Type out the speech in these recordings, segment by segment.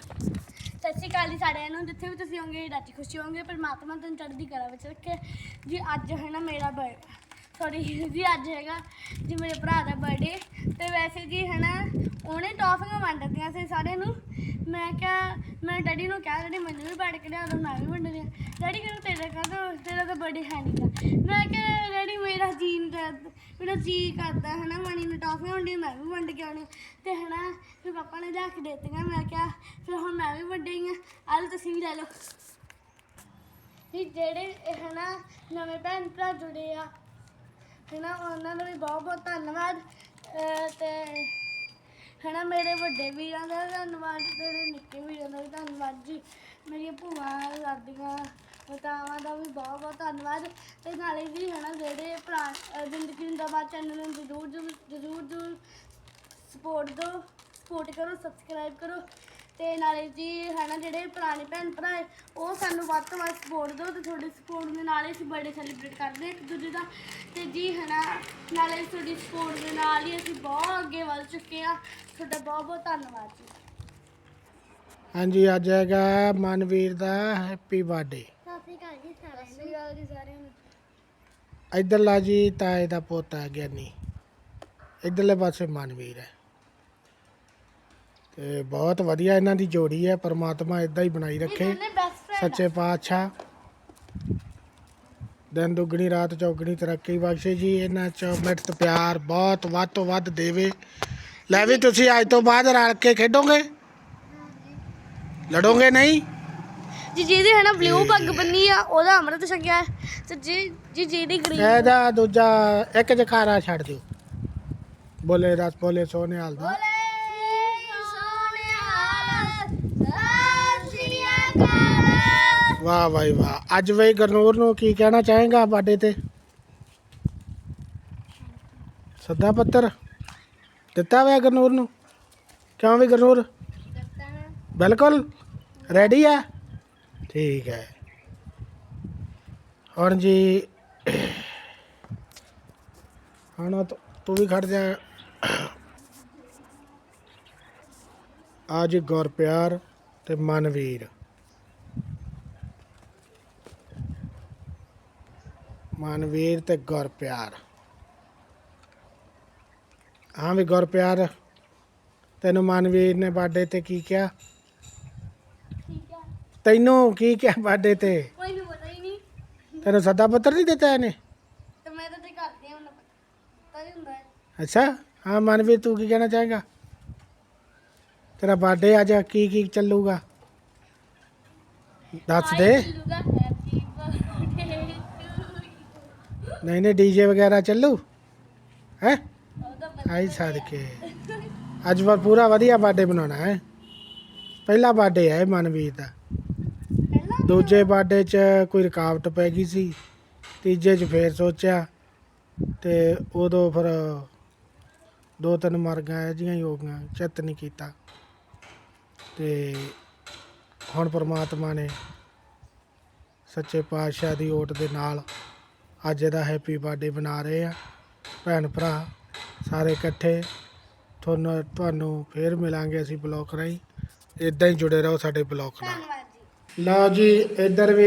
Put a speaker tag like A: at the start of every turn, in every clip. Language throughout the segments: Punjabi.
A: ਸਤਿ ਸ਼੍ਰੀ ਅਕਾਲ ਜੀ ਸਾਰਿਆਂ ਨੂੰ। ਜਿੱਥੇ ਵੀ ਤੁਸੀਂ ਹੋਵੋਗੇ, ਰਾਤੀ ਖੁਸ਼ੀ ਹੋਗੇ ਪਰਮਾਤਮਾ ਤੁਹਾਨੂੰ ਚੜ੍ਹਦੀ ਕਲਾ ਵਿੱਚ ਰੱਖੇ। ਜੀ, ਅੱਜ ਹੈ ਨਾ ਮੇਰਾ ਬਰਥ ਸੌਰੀ ਜੀ, ਅੱਜ ਹੈਗਾ ਜੀ ਮੇਰੇ ਭਰਾ ਦਾ ਬਰਥਡੇ ਤੇ ਵੈਸੇ ਜੀ ਹੈ ਨਾ, ਉਹਨੇ ਟੌਫੀਆਂ ਵੰਡ ਦਿੱਤੀਆਂ ਸੀ ਸਾਰਿਆਂ ਨੂੰ। ਮੈਂ ਕਿਹਾ, ਮੈਂ ਡੈਡੀ ਨੂੰ ਕਿਹਾ, ਡੈਡੀ, ਮੈਨੂੰ ਵੀ ਵੰਡ ਕੇ ਲਿਆ ਦੋ, ਮੈਂ ਵੀ ਵੰਡਣੀ ਆ ਡੈਡੀ ਕਹਿੰਦਾ, ਤੇਰਾ ਕਹਿੰਦਾ ਤੇਰਾ ਤਾਂ ਬਰਥਡੇ ਹੈ ਨਹੀਂ ਮੈਂ ਕਿਹਾ, ਡੈਡੀ, ਮੇਰਾ ਜੀਨ ਮੇਰਾ ਜੀ ਕਰਦਾ ਹੈ ਨਾ ਮਣੀ ਨੂੰ ਟੌਫੀਆਂ ਵੰਡੀ ਮੈਂ ਵੀ ਵੰਡ ਕੇ ਆਉਣੀ। ਤੇ ਹੈ ਨਾ, ਫਿਰ ਪਾਪਾ ਨੇ ਲਿਆ ਕੇ ਦੇ ਦਿੱਤੀਆਂ, ਮੈਂ ਕਿਹਾ, ਫਿਰ ਹੁਣ ਮੈਂ ਵੀ ਵੱਡੀ ਹਾਂ ਆਲ ਤੁਸੀਂ ਵੀ ਲੈ ਲਓ। ਵੀ ਜਿਹੜੇ ਇਹ ਹੈ ਨਾ ਨਵੇਂ ਭੈਣ ਭਰਾ ਜੁੜੇ ਆ, ਹੈ ਨਾ, ਉਹਨਾਂ ਦਾ ਵੀ ਬਹੁਤ ਬਹੁਤ ਧੰਨਵਾਦ। ਤੇ ਹੈ ਨਾ, ਮੇਰੇ ਵੱਡੇ ਵੀਰਾਂ ਦਾ ਵੀ ਧੰਨਵਾਦ, ਤੇ ਮੇਰੇ ਨਿੱਕੇ ਵੀਰਾਂ ਦਾ ਵੀ ਧੰਨਵਾਦ ਜੀ। ਮੇਰੀਆਂ ਭੂਆ, ਦਾਦੀਆਂ ਮਾਤਾਵਾਂ ਦਾ ਵੀ ਬਹੁਤ ਬਹੁਤ ਧੰਨਵਾਦ। ਤੇ ਨਾਲੇ ਜੀ ਹੈ ਨਾ ਜਿਹੜੇ ਭਰਾ ਅਹ ਜ਼ਿੰਦਗੀ ਜਿੰਦਾਬਾਦ ਚੈਨਲ ਨੂੰ ਜ਼ਰੂਰ ਜ਼ਰੂਰ ਜ਼ਰੂਰ ਜ਼ਰੂਰ ਸਪੋਰਟ ਦਿਓ ਸਪੋਰਟ ਕਰੋ ਸਬਸਕ੍ਰਾਈਬ ਕਰੋ। ਤੇ ਨਾਲੇ ਜੀ ਹੈ ਨਾ ਜਿਹੜੇ ਪੁਰਾਣੇ ਭੈਣ ਭਰਾ ਹੈ, ਉਹ ਸਾਨੂੰ ਵੱਧ ਤੋਂ ਵੱਧ ਸਪੋਰਟ ਦਿਓ ਤੇ ਤੁਹਾਡੀ ਸਪੋਰਟ ਦੇ ਨਾਲ ਹੀ ਅਸੀਂ ਬਰਥਡੇ ਸੈਲੀਬ੍ਰੇਟ ਕਰਦੇ ਹਾਂ ਇੱਕ ਦੂਜੇ ਦਾ। ਤੇ ਜੀ ਹੈ ਨਾ ਨਾਲੇ ਤੁਹਾਡੀ ਸਪੋਰਟ ਦੇ ਨਾਲ ਹੀ ਅਸੀਂ ਬਹੁਤ ਅੱਗੇ ਵੱਧ ਚੁੱਕੇ ਆ ਤੁਹਾਡਾ ਬਹੁਤ ਬਹੁਤ ਧੰਨਵਾਦ ਜੀ।
B: ਹਾਂਜੀ ਅੱਜ ਹੈਗਾ ਮਨਵੀਰ ਦਾ ਹੈਪੀ ਬਰਥਡੇ
A: ਸ਼੍ਰੀ ਅਕਾਲ ਜੀ ਸਾਰਿਆਂ ਨੂੰ ਸਤਿ ਸ਼੍ਰੀ ਅਕਾਲ ਜੀ ਸਾਰਿਆਂ ਨੂੰ।
B: ਇਧਰਲਾ ਜੀ ਤਾਏ ਦਾ ਪੋਤਾ ਹੈ ਗਿਆਨੀ ਇਧਰਲੇ ਪਾਸੇ ਮਨਵੀਰ ਹੈ। ਤੇ ਬਹੁਤ ਵਧੀਆ ਇਹਨਾਂ ਦੀ ਜੋੜੀ ਹੈ ਪਰਮਾਤਮਾ ਇਦਾਂ ਹੀ ਬਣਾਈ ਰੱਖੇ। ਸੱਚੇ ਪਾਤਸ਼ਾਹ। ਦਿਨ ਦੁੱਗਣੀ ਰਾਤ ਚੌਗਣੀ ਤਰੱਕੀ ਬਖਸ਼ੇ ਜੀ ਇਹਨਾਂ ਚ ਮਿੱਠਤ ਪਿਆਰ ਬਹੁਤ ਵੱਧ ਤੋਂ ਵੱਧ ਦੇਵੇ। ਲੈ ਵੀ ਤੁਸੀਂ ਅੱਜ ਤੋਂ ਬਾਅਦ ਰਲ ਕੇ ਖੇਡੋਗੇ? ਲੜੋਗੇ ਨਹੀਂ?
A: ਜੀ ਜਿਹਦੀ ਹੈ ਨਾ ਬਲੂ ਪੱਗ ਬੰਨੀ ਆ ਉਹਦਾ ਅੰਮ੍ਰਿਤ ਛਕਿਆ ਤੇ ਜੀ ਜੀ ਜਿਹਦੀ ਗ੍ਰੀਨ
B: ਇਹਦਾ ਦੂਜਾ ਇੱਕ ਜਕਾਰਾ ਛੱਡ ਦਿਓ। ਬੋਲੇ ਦਸ ਬੋਲੇ ਸੋਨੇ ਹਾਲ ਦਾ।
A: ਬੋਲੇ ਸੋਨਿਹਾਲ ਅਕਾਲ।
B: ਵਾਹ ਭਾਈ ਵਾਹ। ਅੱਜ ਬਈ ਗਰਨੂਰ ਨੂੰ ਕੀ ਕਹਿਣਾ ਚਾਹੇਗਾ ਬਾਡੇ ਤੇ? ਸੱਦਾ ਪੱਤਰ ਦਿੱਤਾ ਹੋਇਆ ਗਰਨੂਰ ਨੂੰ? ਕਿਉਂ ਵੀ ਗਰਨੂਰ? ਬਿਲਕੁਲ। ਰੈਡੀ ਆ? ਠੀਕ ਹੈ। ਹੁਣ ਜੀ, ਹੁਣ ਤੂੰ- ਵੀ ਖੜ ਜਾ। ਅੱਜ ਗੁਰਪਿਆਰ ਤੇ ਮਨਵੀਰ ਮਨਵੀਰ ਤੇ ਗੁਰਪਿਆਰ ਹਾਂ ਵੀ ਗੁਰਪਿਆਰ ਤੈਨੂੰ ਮਨਵੀਰ ਨੇ ਬਾਡੇ ਤੇ ਕੀ ਕਿਹਾ? ਤੈਨੂੰ ਕੀ ਕਿਹਾ ਬਾਡੇ ਤੇ?
A: ਕੋਈ ਨੂੰ ਪਤਾ ਹੀ ਨਹੀਂ।
B: ਤੈਨੂੰ ਸੱਦਾ ਪੱਤਰ ਨਹੀਂ ਦਿੱਤਾ ਇਹਨੇ?
A: ਤੇ ਮੈਂ ਤਾਂ ਤੇ ਕਰਦੀ ਹਾਂ ਹੁਣ ਪਤਾ ਹੀ ਹੁੰਦਾ ਹੈ।
B: ਅੱਛਾ ਹਾਂ ਮਨਵੀਰ ਤੂੰ ਕੀ ਕਹਿਣਾ ਚਾਹੇਗਾ? ਤੇਰਾ ਬਰਥਡੇ ਅੱਜ ਕੀ ਕੀ ਚੱਲੂਗਾ? ਦੱਸ ਦੇ।
A: ਚੱਲੂਗਾ ਹੈਪੀ ਬਰਥਡੇ
B: ਨਹੀਂ ਨਹੀਂ ਡੀਜੇ ਵਗੈਰਾ ਚੱਲੂ? ਹੈ?
A: ਉਹਦਾ ਪਤਾ
B: ਆਈ ਸਦਕੇ। ਅੱਜ ਵਾਰ ਪੂਰਾ ਵਧੀਆ ਬਰਥਡੇ ਬਣਾਉਣਾ ਹੈ। ਪਹਿਲਾ ਬਰਥਡੇ ਹੈ ਇਹ ਮਨਵੀਰ ਦਾ। ਦੂਜੇ ਬਾਡੇ 'ਚ ਕੋਈ ਰੁਕਾਵਟ ਪੈ ਗਈ ਸੀ, ਤੀਜੇ 'ਚ ਫੇਰ ਸੋਚਿਆ ਤੇ ਉਦੋਂ ਫਿਰ ਦੋ ਤਿੰਨ ਮਰਗਾਂ ਇਹ ਜਿਹੀਆਂ ਹੀ ਹੋ ਗਈਆਂ, ਚਿੱਤ ਨਹੀਂ ਕੀਤਾ। ਤੇ ਹੁਣ ਪ੍ਰਮਾਤਮਾ ਨੇ ਸੱਚੇ ਪਾਤਸ਼ਾਹ ਦੀ ਓਟ ਦੇ ਨਾਲ ਅੱਜ ਇਹਦਾ ਹੈਪੀ ਬਰਥਡੇ ਬਣਾ ਰਹੇ ਆ। ਭੈਣ ਭਰਾ ਸਾਰੇ ਇਕੱਠੇ, ਤੁਹਾਨੂੰ ਤੁਹਾਨੂੰ ਫੇਰ ਮਿਲਾਂਗੇ ਅਸੀਂ ਬਲੌਕ ਰਾਹੀਂ। ਇਦਾਂ ਹੀ ਜੁੜੇ ਰਹੋ ਸਾਡੇ ਬਲੌਕ ਨਾਲ। ਲਓ ਜੀ ਇੱਧਰ ਵੀ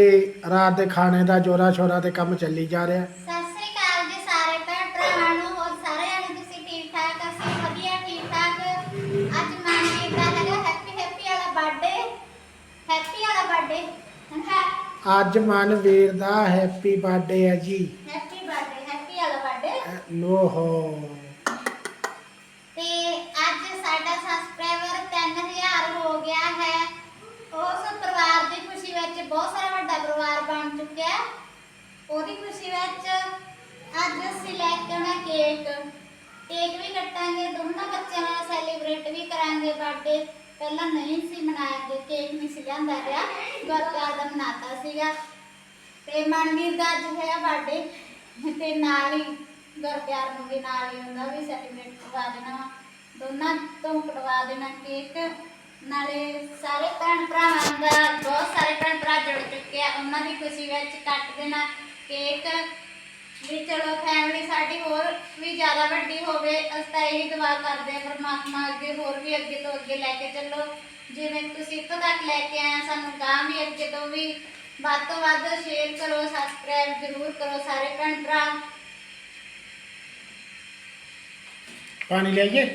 B: ਰਾਤ ਦੇ ਖਾਣੇ ਦਾ ਜੋਰਾ ਸ਼ੋਰਾ ਤੇ ਕੰਮ ਚੱਲੀ ਜਾ ਰਿਹਾ।
C: ਸਤਿ ਸ੍ਰੀ ਅਕਾਲ ਜੀ ਸਾਰੇ ਭੈਣ ਭਰਾਵਾਂ ਨੂੰ ਹੋਰ ਸਾਰੇ ਜਣੇ ਤੁਸੀਂ ਠੀਕ ਠਾਕ? ਅਸੀਂ ਵਧੀਆ ਠੀਕ ਠਾਕ। ਅੱਜ ਮਨਵੀਰ ਦਾ ਹੈਗਾ ਹੈਪੀ ਹੈਪੀ ਵਾਲਾ ਬਰਥਡੇ ਹੈਪੀ ਵਾਲਾ ਬਰਥਡੇ ਹੈ?
B: ਅੱਜ ਮਨਵੀਰ ਦਾ ਹੈਪੀ ਬਰਥਡੇ ਹੈ ਜੀ।
C: ਹੈਪੀ ਬਰਥਡੇ ਹੈਪੀ ਵਾਲਾ ਬਰਥਡੇ
B: ਲੋ ਹੋ
C: ਤੇ ਅੱਜ ਸਾਡਾ ਸਬਸਕ੍ਰਾਈਬਰ 3000 ਹੋ ਗਿਆ ਹੈ ਉਸ ਪਰਿਵਾਰ ਦੀ ਖੁਸ਼ੀ ਵਿੱਚ ਬਹੁਤ ਸਾਰਾ ਵੱਡਾ ਪਰਿਵਾਰ ਬਣ ਚੁੱਕਿਆ ਹੈ ਉਹਦੀ ਖੁਸ਼ੀ ਵਿੱਚ ਅੱਜ ਅਸੀਂ ਲੈ ਕੇ ਆਉਣਾ ਕੇਕ ਕੇਕ ਵੀ ਕੱਟਾਂਗੇ, ਦੋਨਾਂ ਬੱਚਿਆਂ ਨਾਲ ਸੈਲੀਬ੍ਰੇਟ ਵੀ ਕਰਾਂਗੇ ਬਰਥਡੇ ਪਹਿਲਾਂ ਨਹੀਂ ਸੀ ਮਨਾਇਆ ਗਿਆ ਕੇਕ ਨਹੀਂ ਸੀ ਲਿਆਂਦਾ ਗਿਆ ਗੁਰਪਿਆਰ ਦਾ ਮਨਾਤਾ ਸੀਗਾ। ਤੇ ਮਨਵੀਰ ਦਾ ਅੱਜ ਹੋਇਆ ਬਰਥਡੇ ਤੇ ਨਾਲ ਹੀ ਗੁਰਪਿਆਰ ਨੂੰ ਵੀ ਨਾਲ ਹੀ ਉਹਦਾ ਵੀ ਸੈਲੀਬ੍ਰੇਟ ਕਰਵਾ ਦੇਣਾ ਦੋਨਾਂ ਤੋਂ ਕਟਵਾ ਦੇਣਾ ਕੇਕ ਨਾਲੇ ਸਾਰੇ ਭੈਣ ਭਰਾਵਾਂ ਦਾ, ਬਹੁਤ ਸਾਰੇ ਭੈਣ ਭਰਾ ਜੁੜ ਚੁੱਕੇ ਆ। ਉਹਨਾਂ ਦੀ ਖੁਸ਼ੀ ਵਿੱਚ ਕੱਟ ਦੇਣਾ। ਕੇਕ ਵੀ ਚਲੋ ਫੈਮਿਲੀ ਸਾਡੀ ਹੋਰ ਵੀ ਜ਼ਿਆਦਾ ਵੱਡੀ ਹੋਵੇ ਅਸੀਂ ਤਾਂ ਇਹੀ ਦੁਆ ਕਰਦੇ ਹਾਂ ਪਰਮਾਤਮਾ ਅੱਗੇ ਹੋਰ ਵੀ ਅੱਗੇ ਤੋਂ ਅੱਗੇ ਲੈ ਕੇ ਚੱਲੋ। ਜਿਵੇਂ ਤੁਸੀਂ ਇੱਥੋਂ ਤੱਕ ਲੈ ਕੇ ਆਏ ਆ, ਸਾਨੂੰ ਗਾਂ ਵੀ ਅੱਗੇ ਤੋਂ ਵੀ ਵੱਧ ਤੋਂ ਵੱਧ ਸ਼ੇਅਰ ਕਰੋ ਸਬਸਕ੍ਰਾਈਬ ਜ਼ਰੂਰ ਕਰੋ ਸਾਰੇ ਭੈਣ ਭਰਾ।
B: ਪਾਣੀ ਲਈਏ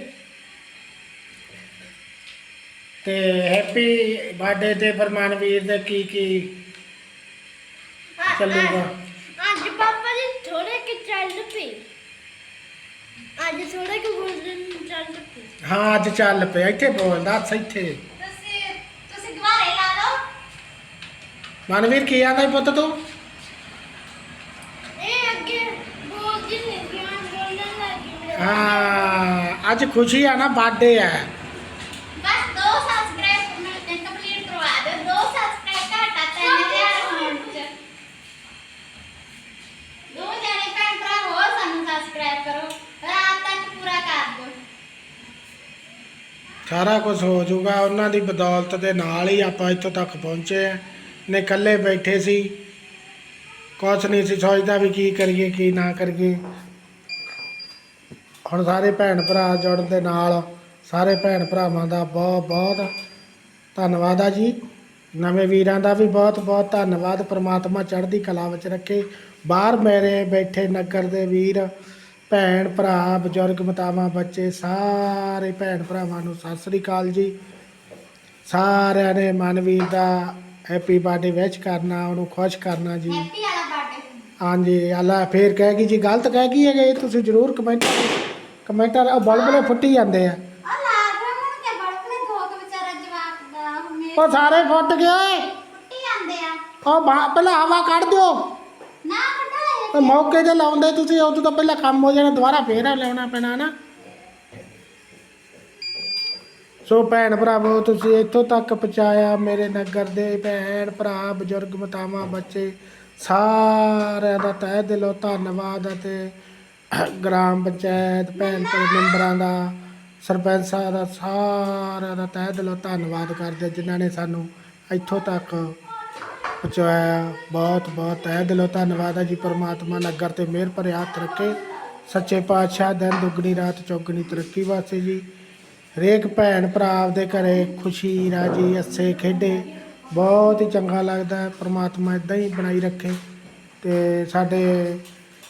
B: ਤੇ ਹੈਪੀ ਬਰਥਡੇ ਤੇ ਫਰਮਾਨਵੀਰ ਦੇ ਕੀ ਕੀ ਚੱਲੂਗਾ?
A: ਅੱਜ ਪਾਪਾ ਜੀ ਥੋੜੇ ਕਿ ਚੱਲ ਪਈ ਅੱਜ ਥੋੜੇ ਕਿ ਗੋਲਡਨ ਚੱਲ ਪਈ
B: ਹਾਂ ਅੱਜ ਚੱਲ ਪਿਆ। ਇੱਥੇ ਬੋਲ ਦੱਸ ਇੱਥੇ।
C: ਤੁਸੀਂ ਤੁਸੀਂ ਗਵਾਰੇ ਲਾ ਲਓ।
B: ਮਨਵੀਰ ਕੀ ਆਂਦਾ ਪੁੱਤ ਤੂੰ?
A: ਇਹ ਅੱਗੇ ਬੋਲਦੀ ਨਹੀਂ ਸੀ ਹੁਣ ਬੋਲਣ ਲੱਗੀ ਮੇਰੇ
B: ਹਾਂ ਅੱਜ ਖੁਸ਼ੀ ਆ ਨਾ ਬਰਥਡੇ ਆ
C: ਬਸ ਦੋ ਸਬਸਕ੍ਰਾਈਬ ਮੈਂ ਕੰਪਲੀਟ ਕਰਵਾ ਦਿਓ ਦੋ ਸਬਸਕ੍ਰਾਈਬ ਘਟਾ ਤਿੰਨ ਹਜ਼ਾਰ ਹੋਣ ਚ ਦੋ ਜਣੇ ਭੈਣ ਭਰਾ ਹੋਰ ਸਾਨੂੰ ਸਬਸਕ੍ਰਾਈਬ ਕਰੋ ਰਾਤ ਤੱਕ ਪੂਰਾ ਕਰ ਦਿਓ
B: ਸਾਰਾ ਕੁਝ ਹੋ ਜਾਊਗਾ। ਉਹਨਾਂ ਦੀ ਬਦੌਲਤ ਦੇ ਨਾਲ ਹੀ ਆਪਾਂ ਇੱਥੋਂ ਤੱਕ ਪਹੁੰਚੇ ਆ ਨੇ ਇਕੱਲੇ ਬੈਠੇ ਸੀ। ਕੁਛ ਨਹੀਂ ਸੀ ਸੋਚਦਾ ਵੀ ਕੀ ਕਰੀਏ, ਕੀ ਨਾ ਕਰੀਏ। ਹੁਣ ਸਾਰੇ ਭੈਣ ਭਰਾ ਜੁੜਨ ਦੇ ਨਾਲ ਸਾਰੇ ਭੈਣ ਭਰਾਵਾਂ ਦਾ ਬਹੁਤ ਬਹੁਤ ਧੰਨਵਾਦ ਆ ਜੀ। ਨਵੇਂ ਵੀਰਾਂ ਦਾ ਵੀ ਬਹੁਤ ਬਹੁਤ ਧੰਨਵਾਦ। ਪ੍ਰਮਾਤਮਾ ਚੜ੍ਹਦੀ ਕਲਾ ਵਿੱਚ ਰੱਖੇ। ਬਾਹਰ ਮੇਰੇ ਬੈਠੇ ਨਗਰ ਦੇ ਵੀਰ ਭੈਣ ਭਰਾ ਬਜ਼ੁਰਗ ਮਾਤਾਵਾਂ ਬੱਚੇ ਸਾਰੇ ਭੈਣ ਭਰਾਵਾਂ ਨੂੰ ਸਤਿ ਸ੍ਰੀ ਅਕਾਲ ਜੀ। ਸਾਰਿਆਂ ਨੇ ਮਨਵੀਰ ਦਾ ਹੈਪੀ ਬਰਥਡੇ ਵਿਸ਼ ਕਰਨਾ ਉਹਨੂੰ ਖੁਸ਼ ਕਰਨਾ ਜੀ।
C: ਹੈਪੀ ਵਾਲਾ ਬਰਥਡੇ
B: ਹਾਂਜੀ ਅੱਲਾ ਫੇਰ ਕਹਿ ਗਈ ਜੀ ਗਲਤ ਕਹਿ ਗਈ ਹੈਗੇ ਇਹ ਤੁਸੀਂ ਜ਼ਰੂਰ ਕਮੈਂਟਾਂ ਕਮੈਂਟਾਂ ਉਹ ਬਲਬਲੇ ਫੁੱਟੀ ਜਾਂਦੇ ਆ।
C: ਉਹ
B: ਸਾਰੇ ਫੁੱਟ ਗਏ।
C: ਫੁੱਟੀ ਜਾਂਦੇ ਆ।
B: ਉਹ ਪਹਿਲਾਂ ਹਵਾ ਕੱਢ ਦਿਓ।
C: ਨਾ ਕੱਢੋ
B: ਮੌਕੇ ਤੇ ਲਾਉਂਦੇ ਤੁਸੀਂ ਉਦੋਂ ਤੋਂ ਪਹਿਲਾਂ ਕੰਮ ਹੋ ਜਾਣਾ, ਦੁਬਾਰਾ ਫੇਰ ਲਾਉਣਾ ਪੈਣਾ ਨਾ ਸੋ ਭੈਣ ਭਰਾਵੋ, ਤੁਸੀਂ ਇੱਥੋਂ ਤੱਕ ਪਹੁੰਚਾਇਆ ਮੇਰੇ ਨਗਰ ਦੇ ਭੈਣ ਭਰਾ, ਬਜ਼ੁਰਗ, ਮਾਤਾਵਾਂ, ਬੱਚੇ, ਸਾਰਿਆਂ ਦਾ ਤਹਿ ਦਿਲੋਂ ਧੰਨਵਾਦ ਅਤੇ ਗ੍ਰਾਮ ਪੰਚਾਇਤ, ਭੈਣ ਭਰਾ ਮੈਂਬਰਾਂ ਦਾ, ਸਰਪੰਚਾਂ ਦਾ ਸਾਰਿਆਂ ਦਾ ਤਹਿ ਦਿਲੋਂ ਧੰਨਵਾਦ ਕਰਦੇ ਜਿਨ੍ਹਾਂ ਨੇ ਸਾਨੂੰ ਇੱਥੋਂ ਤੱਕ ਪਹੁੰਚਾਇਆ। ਬਹੁਤ ਬਹੁਤ ਤਹਿ ਦਿਲੋਂ ਧੰਨਵਾਦ ਹੈ ਜੀ ਪਰਮਾਤਮਾ ਨਗਰ ਤੇ ਮਿਹਰ ਭਰੇ ਹੱਥ ਰੱਖੇ। ਸੱਚੇ ਪਾਤਸ਼ਾਹ ਦਿਨ ਦੁੱਗਣੀ, ਰਾਤ ਚੌਗਣੀ ਤਰੱਕੀ ਵਾਸਤੇ ਜੀ। ਹਰੇਕ ਭੈਣ ਭਰਾ ਆਪਦੇ ਘਰੇ ਖੁਸ਼ੀ, ਰਾਜੀ, ਹੱਸੇ, ਖੇਡੇ। ਬਹੁਤ ਹੀ ਚੰਗਾ ਲੱਗਦਾ ਹੈ, ਪਰਮਾਤਮਾ ਇਦਾਂ ਹੀ ਬਣਾਈ ਰੱਖੇ। ਤੇ ਸਾਡੇ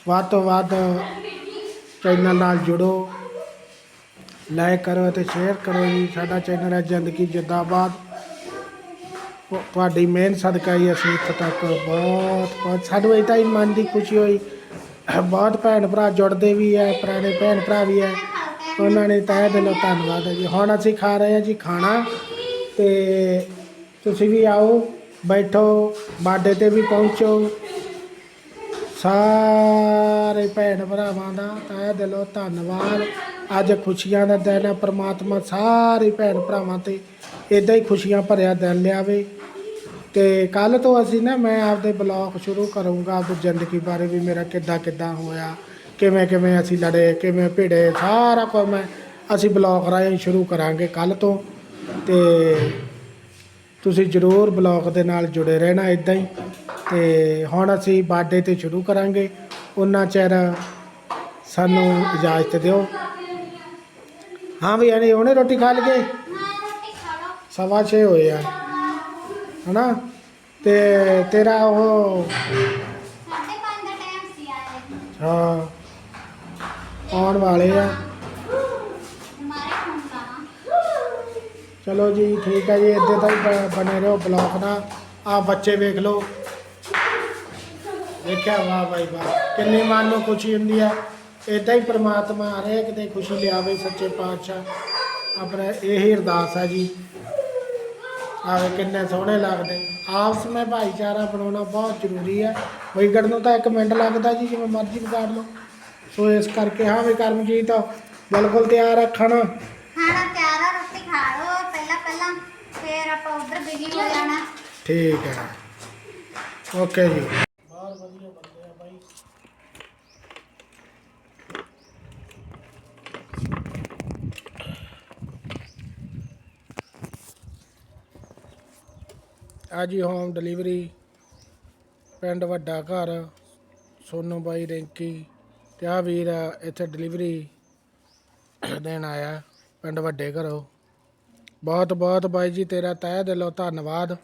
B: ਵੱਧ ਤੋਂ ਵੱਧ ਚੈਨਲ ਨਾਲ ਜੁੜੋ। ਲਾਈਕ ਕਰੋ ਅਤੇ ਸ਼ੇਅਰ ਕਰੋ ਜੀ। ਸਾਡਾ ਚੈਨਲ ਹੈ ਜ਼ਿੰਦਗੀ ਜਿੰਦਾਬਾਦ। ਤੁਹਾਡੀ ਮਿਹਨਤ ਸਦਕਾ ਹੀ ਅਸੀਂ ਇੱਥੇ ਤੱਕ ਬਹੁਤ ਬਹੁਤ ਸਾਨੂੰ ਇਹ ਤਾਂ ਹੀ ਮਨ ਦੀ ਖੁਸ਼ੀ ਹੋਈ। ਬਹੁਤ ਭੈਣ ਭਰਾ ਜੁੜਦੇ ਵੀ ਹੈ ਪੁਰਾਣੇ ਭੈਣ ਭਰਾ ਵੀ ਹੈ ਉਹਨਾਂ ਨੇ ਤਹਿ ਦਿਲੋਂ ਧੰਨਵਾਦ ਹੈ ਜੀ। ਹੁਣ ਅਸੀਂ ਖਾ ਰਹੇ ਹਾਂ ਜੀ ਖਾਣਾ ਤੇ ਤੁਸੀਂ ਵੀ ਆਓ, ਬੈਠੋ, ਬਾਡੇ ਤੇ ਵੀ ਪਹੁੰਚੋ। ਸਾਰੇ ਭੈਣ ਭਰਾਵਾਂ ਦਾ ਤਹਿ ਦਿਲੋਂ ਧੰਨਵਾਦ। ਅੱਜ ਖੁਸ਼ੀਆਂ ਦਾ ਦਿਨ ਹੈ ਪ੍ਰਮਾਤਮਾ ਸਾਰੇ ਭੈਣ ਭਰਾਵਾਂ ਤੇ ਇਦਾਂ ਹੀ ਖੁਸ਼ੀਆਂ ਭਰਿਆ ਦਿਨ ਲਿਆਵੇ। ਤੇ ਕੱਲ ਤੋਂ ਅਸੀਂ ਨਾ ਮੈਂ ਆਪਦੇ ਬਲੌਗ ਸ਼ੁਰੂ ਕਰੂੰਗਾ ਆਪਦੀ ਜ਼ਿੰਦਗੀ ਬਾਰੇ ਵੀ ਮੇਰਾ ਕਿੱਦਾਂ ਕਿੱਦਾਂ ਹੋਇਆ ਕਿਵੇਂ ਕਿਵੇਂ ਅਸੀਂ ਲੜੇ ਕਿਵੇਂ ਭਿੜੇ ਸਾਰਾ ਕੁਝ ਮੈਂ ਅਸੀਂ ਬਲੌਗ ਰਾਹੀਂ ਸ਼ੁਰੂ ਕਰਾਂਗੇ ਕੱਲ ਤੋਂ। ਤੇ ਤੁਸੀਂ ਜਰੂਰ ਬਲੌਗ ਦੇ ਨਾਲ ਜੁੜੇ ਰਹਿਣਾ ਇਦਾਂ ਹੀ। ਤੇ ਹੁਣ ਅਸੀਂ ਬਰਥਡੇ ਤੇ ਸ਼ੁਰੂ ਕਰਾਂਗੇ। ਉਹਨਾਂ ਚਿਰ ਸਾਨੂੰ ਇਜਾਜ਼ਤ ਦਿਓ। ਹਾਂ ਵੀ ਯਾਨੀ ਉਹਨੇ ਰੋਟੀ ਖਾ
C: ਲਓ।
B: ਸਵਾ ਛੇ ਹੋਏ ਆ। ਹਨਾ? ਤੇ ਤੇਰਾ ਉਹ
C: ਸਾਢੇ ਪੰਜ ਦਾ ਟਾਈਮ ਸੀ ਆਏ
B: ਹਾਂ ਆਉਣ ਵਾਲੇ ਆ।
C: ਫੋਨ
B: ਚਲੋ ਜੀ ਠੀਕ ਹੈ ਜੀ ਇੱਦਾਂ ਤਾਂ ਹੀ ਬ- ਬਣੇ ਰਹੋ ਬਲੌਗ ਨਾਲ। ਆ ਬੱਚੇ ਵੇਖ ਲਓ। ਦੇਖਿਆ ਵਾਹ ਬਾਈ ਵਾਹ। ਕਿੰਨੀ ਮਨ ਨੂੰ ਖੁਸ਼ੀ ਹੁੰਦੀ ਹੈ ਇਦਾਂ ਹੀ ਪ੍ਰਮਾਤਮਾ ਹਰੇਕ ਦੇ ਖੁਸ਼ੀ ਲਿਆਵੇ ਸੱਚੇ ਪਾਤਸ਼ਾਹ। ਆਪਣਾ ਇਹੀ ਅਰਦਾਸ ਹੈ ਜੀ। ਆਵੇ ਕਿੰਨੇ ਸੋਹਣੇ ਲੱਗਦੇ। ਆਪਸ ਵਿੱਚ ਭਾਈਚਾਰਾ ਬਣਾਉਣਾ ਬਹੁਤ ਜ਼ਰੂਰੀ ਹੈ। ਵਿਗੜ ਨੂੰ ਤਾਂ ਇੱਕ ਮਿੰਟ ਲੱਗਦਾ ਜੀ ਜਿਵੇਂ ਮਰਜ਼ੀ ਵਿਗਾੜ ਲਓ। ਸੋ ਇਸ ਕਰਕੇ ਹਾਂ ਵੀ ਕਰਮਜੀਤ ਬਿਲਕੁਲ ਤਿਆਰ ਰੱਖਣ
C: ਖਾਣਾ। ਤਿਆਰ ਆ ਰੋਟੀ ਖਾ ਲਓ। ਪਹਿਲਾਂ ਪਹਿਲਾਂ ਫੇਰ ਆਪਾਂ ਉਧਰ ਬਿਜ਼ੀ ਹੋ ਜਾਣਾ।
B: ਠੀਕ ਹੈ। ਓਕੇ ਜੀ ਬਹੁਤ ਵਧੀਆ ਬੰਦੇ ਆ ਬਾਈ ਆ ਜੀ ਹੋਮ ਡਿਲੀਵਰੀ ਪਿੰਡ ਵੱਡਾ ਘਰ, ਸੋਨੂ ਬਾਈ ਰੈਂਕੀ ਤੇ ਆ ਵੀਰ ਇੱਥੇ ਡਿਲੀਵਰੀ ਦੇਣ ਆਇਆ, ਪਿੰਡ ਵੱਡੇ ਘਰੋਂ। ਬਹੁਤ ਬਹੁਤ ਬਾਈ ਜੀ, ਤੇਰਾ ਤਹਿ ਦਿਲੋਂ ਧੰਨਵਾਦ।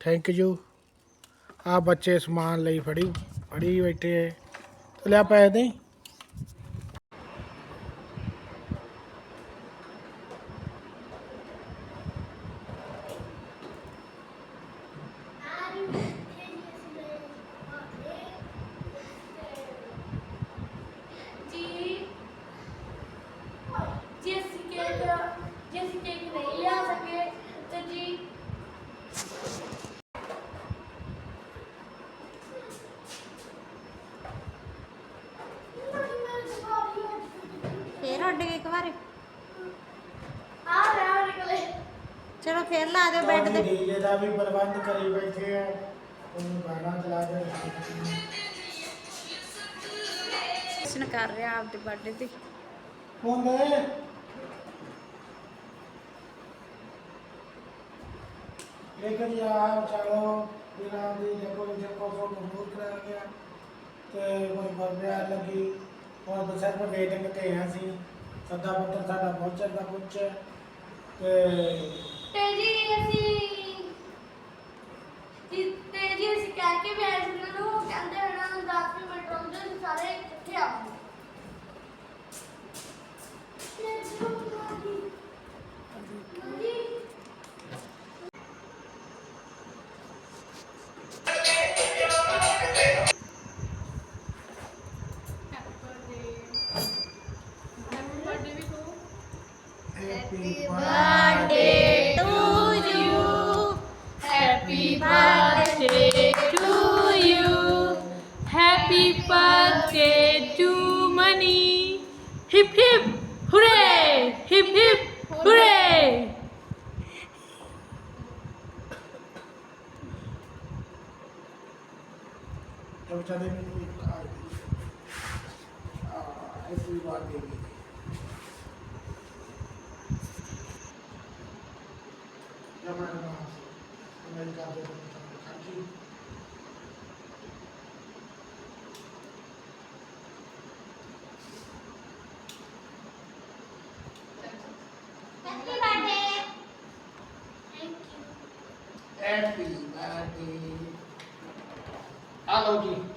B: ਥੈਂਕ ਯੂ ਆ ਬੱਚੇ ਸਮਾਨ ਲਈ ਫੜੀ ਫੜੀ ਬੈਠੇ ਤੇ ਲਿਆ ਪੈਸੇ ਦੇ
A: ਜੀ ਜੇ ਅਸੀਂ ਕੇਕ ਜੇ ਅਸੀਂ ਕੇਕ ਨਹੀਂ ਲਿਆ ਸਕੇ ਤੇ ਜੀ
C: ਫੇਰ ਉੱਡ ਗਏ ਇੱਕ ਵਾਰ
A: ਆ ਰਿਹਾ ਨਿਕਲੇ।
C: ਚਲੋ ਫੇਰ ਲਾ ਦਿਓ ਬੈੱਡ ਤੇ।
B: ਡੀਜੇ ਦਾ ਵੀ ਪ੍ਰਬੰਧ ਕਰੀ ਬੈਠੇ ਆ। ਉਹਨੂੰ ਗਾਣਾ ਚਲਾ ਦੇ
C: ਜਸ਼ਨ ਕਰ ਰਿਹਾ ਆਪਦੇ ਬਰਥਡੇ ਤੇ।
B: ਹੁੰਦੇ ਇੱਕ ਜੀ ਆ ਚਲੋ ਇਹਨਾਂ ਦੀ ਦੇਖੋ ਦੇਖੋ ਸੋ ਮੂਰ ਕਰਾ ਗਿਆ ਤੇ ਕੋਈ ਬਰਬਿਆ ਲੱਗੀ। ਹੁਣ ਤਾਂ ਸਿਰਫ ਵੇਟਿੰਗ ਤੇ ਆ ਸੀ ਸੱਦਾ ਪੱਤਰ ਸਾਡਾ ਪਹੁੰਚਣ ਦਾ ਪਹੁੰਚਿਆ ਤੇ
A: ਤੇ ਜੀ ਅਸੀਂ ਜੀ ਤੇ ਜੀ ਅਸੀਂ ਕਹਿ ਕੇ ਵੀ ਆਏ ਸੀ ਉਹਨਾਂ ਨੂੰ, ਉਹ ਕਹਿੰਦੇ ਹਨ 10 ਮਿੰਟ ਰੁਕ ਜਾਓ, ਅਸੀਂ ਸਾਰੇ ਇਕੱਠੇ ਆਵਾਂਗੇ
D: Happy birthday to Money. Hip hip hooray! Hip hip hooray!
B: ਤੇ ਵਿਚਾਰੇ ਮੈਨੂੰ ਇੱਕ ਆ ਗਈ ਆ ਹੈਪੀ ਬਰਥਡੇ ਜਮਾ ਨਾ ਮੈਂ ਕਰ ਦੇ ਖਾਜੀ
C: ਹੈਪੀ ਬਰਥਡੇ
A: ਥੈਂਕ ਯੂ